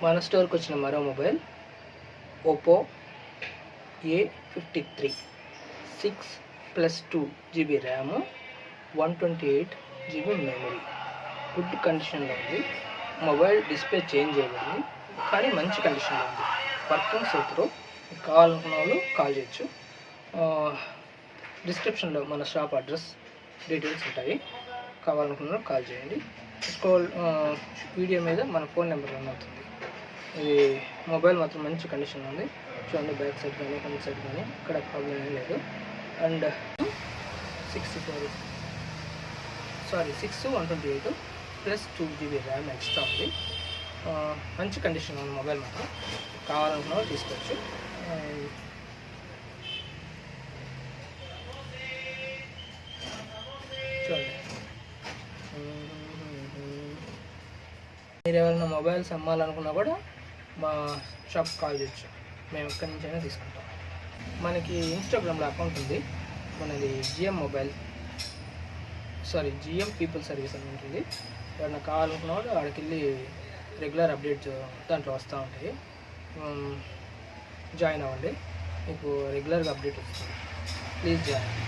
మన స్టోర్కి వచ్చిన మరో mobile Oppo A fifty three. Six plus two GB RAM one twenty eight GB memory. Good కండిషన్లో ఉంది. మొబైల్ డిస్ప్లే చేంజ్ చేయబడింది కానీ మంచి కండిషన్లో ఉంది. వర్కింగ్ సూపర్ కావాలనుకున్న వాళ్ళు కాల్ చేయొచ్చు. డిస్క్రిప్షన్లో మన షాప్ అడ్రస్ డీటెయిల్స్ ఉంటాయి. కావాలనుకున్న వాళ్ళు కాల్ చేయండి. స్క్రోల్ వీడియో మీద మన ఫోన్ నెంబర్ రన్ అవుతుంది. ఇది మొబైల్ మాత్రం మంచి కండిషన్ ఉంది. చూడండి బ్యాక్ సైడ్ కానీ ఫ్రంట్ సైడ్ కానీ ఇక్కడ ప్రాబ్లం ఏం లేదు. And six sorry sorry six one twenty eight plus two GB RAM extra ఉంది మంచి కండిషన్ ఉంది మొబైల్ మాత్రం. కావాలనుకున్న తీసుకోవచ్చు. చూడండి. మీరు ఎవరైనా మొబైల్స్ అమ్మాలనుకున్నా కూడా మా షాప్ కాల్ చేయొచ్చు మేము ఎక్కడి నుంచైనా తీసుకుంటాం. మనకి ఇన్స్టాగ్రామ్లో అకౌంట్ ఉంది. మనది GM mobile sorry GM people service అని ఉంటుంది. ఎవరైనా కావాలనుకున్న వాడు ఆడికి వెళ్ళి రెగ్యులర్ అప్డేట్స్ దాంట్లో వస్తూ ఉంటాయి. జాయిన్ అవ్వండి. మీకు రెగ్యులర్గా అప్డేట్ వస్తుంది. Please join